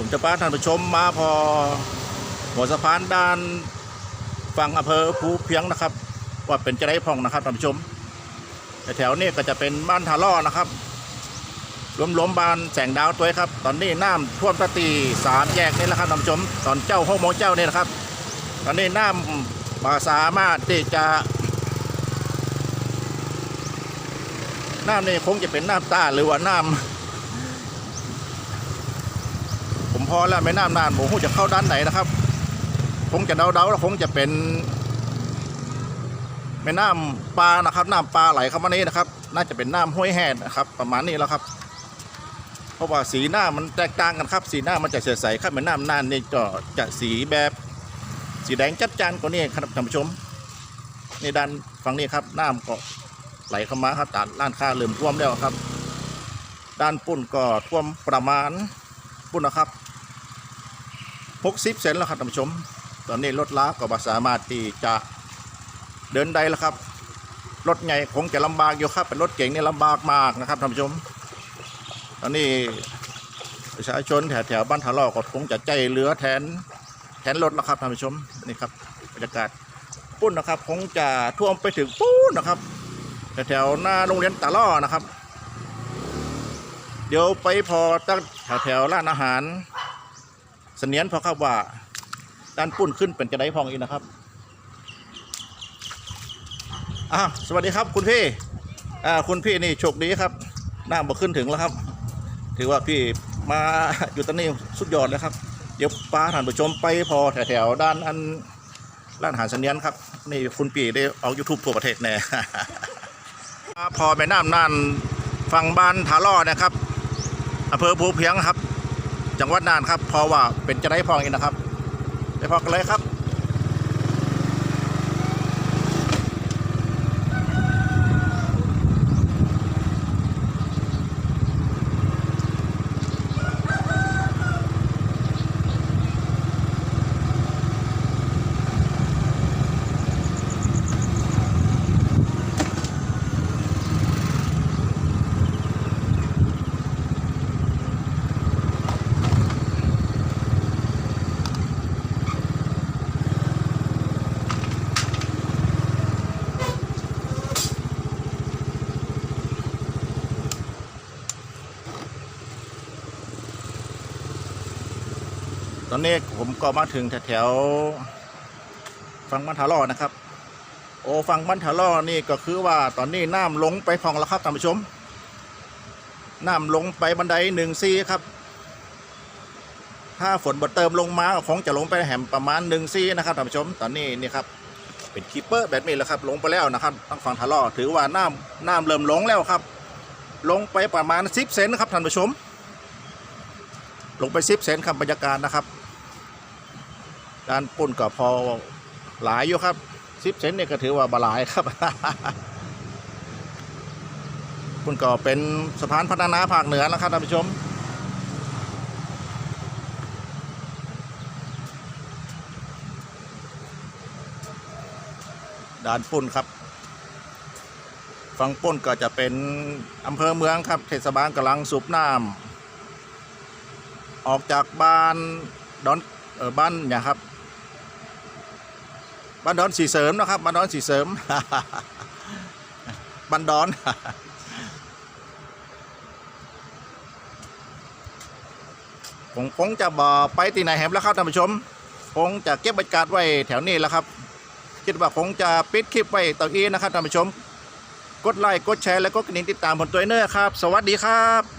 ผมจะพาท่านผู้ชมมาพอหัวสะพานด้านฝั่งอำเภอภูเพียงนะครับ ว่าเป็นจะได้พองนะครับท่านผู้ชมแต่แถวนี้ก็จะเป็นบ้านทาล่อนะครับรวมล้มๆบ้านแสงดาวตัวครับ ตอนนี้น้ำท่วมตะตีสามแยกนี่แหละครับท่านผู้ชม ตอนเจ้าห้องโมงเจ้านี่นะครับ ตอนนี้น้ำมาสามารถที่จะน้ำนี่คงจะเป็นน้ำตาหรือว่าน้ำผม พอแล้วไม่น้ำนานผมคงจะเข้าด้านไหนนะครับ คงจะเดาๆแล้วคงจะเป็นแม่น้ำปลานะครับน้ำปลาไหลเข้ามานี้นะครับ น่าจะเป็นน้ำห้วยแห่นะครับ ประมาณนี้แล้วครับ เพราะว่าสีหน้ามันแตกต่างกันครับ สีหน้ามันจะใสๆครับแม่น้ำน่านนี่จะจะสีแบบสีแดงจัดจ้านกว่านี้ครับท่านผู้ชมนี่ด้านฝั่งนี้ครับน้ำก็ไหลเข้ามาครับด้านร้านค้าเริ่มท่วมแล้วครับ ด้านปุ่นก็ท่วมประมาณปุ่นนะครับ 60 เซนแล้วครับท่านผู้ชม ตอนนี้รถล้าก็บ่สามารถที่จะเดินได้แล้วครับ รถใหญ่คงจะลำบากอยู่ครับ เป็นรถเก่งนี่ลำบากมากนะครับท่านผู้ชม ตอนนี้ประชาชนแถวแถวบ้านทะเลาะก็คงจะใจเหลือแทนแทนรถแล้วครับท่านผู้ชมนี่ครับบรรยากาศปุ่นนะครับ คงจะท่วมไปถึงปูนนะครับแถวหน้าโรงเรียนตาล่อนะครับ เดี๋ยวไปพอตั้งแถวร้านอาหาร เสนียนพอครับว่าด้านปุ้นขึ้นเป็นจะไดพองอีกนะครับอ้าวสวัสดีครับคุณพี่อ่าคุณพี่นี่โชคดีครับหน้ามาขึ้นถึงแล้วครับ ถือว่าพี่มาอยู่ตอนนี้สุดยอดเลยครับ เดี๋ยวป้าท่านผู้ชมไปพอแถวๆด้านอันร้านอาหารเสนียนครับนี่คุณพี่ได้ออกยูทูบทั่วประเทศแน่พอแม่น้ำน่านฝั่งบ้านทาล่อนะครับอำเภอภูเพียงครับ จังหวัดน่านครับเพอว่าเป็นจะได้พองอีกนะครับ ไปพอกันเลยครับ ตอนนี้ผมก็มาถึงแถวๆฝั่งบ้นทาล่อนะครับ โอ้ฝั่งบ้นทาล่อนี่ก็คือว่าตอนนี้น้ำลงไปพองแล้วครับท่านผู้ชมน้ำลงไปบันไดหนึ่งซีครับ ถ้าฝนบ่เติมลงมาก็คงจะลงไปแหมประมาณหนึ่งซีนะครับท่านผู้ชม ตอนนี้นี่ครับเป็นคีเปอร์แบบนี้แล้วครับ ลงไปแล้วนะครับตั้งฝั่งทาล่อถือว่าน้ำน้ำเริ่มลงแล้วครับ ลงไปประมาณสิบเซนนะครับท่านผู้ชมลงไปสิบเซนครับบรรยากาศนะครับ ด้านปุ่นก็พอหลายอยู่ครับสิบเซนเนี่ยก็ถือว่าบาลายครับปุ่นก็เป็นสะพานพัฒนาภาคเหนือนะครับท่านผู้ชมด้านปุ่นครับฝั่งปุ่นก็จะเป็นอำเภอเมืองครับ เทศบาลกำลังสูบน้ำออกจากบ้านดอนเออบ้านเนี่ยครับ บ้านดอนสีเสริมนะครับบ้านดอนสีเสริมบ้านดอนผมคงจะบอไปที่ไหนแหมแล้วครับท่านผู้ชมคงจะเก็บบรรยากาศไว้แถวนี้แล้วครับ คิดว่าคงจะปิดคลิปไว้ตอนนี้นะครับท่านผู้ชม กดไลค์กดแชร์และกดกระดิ่งติดตามผลตัวเนอร์ครับ สวัสดีครับ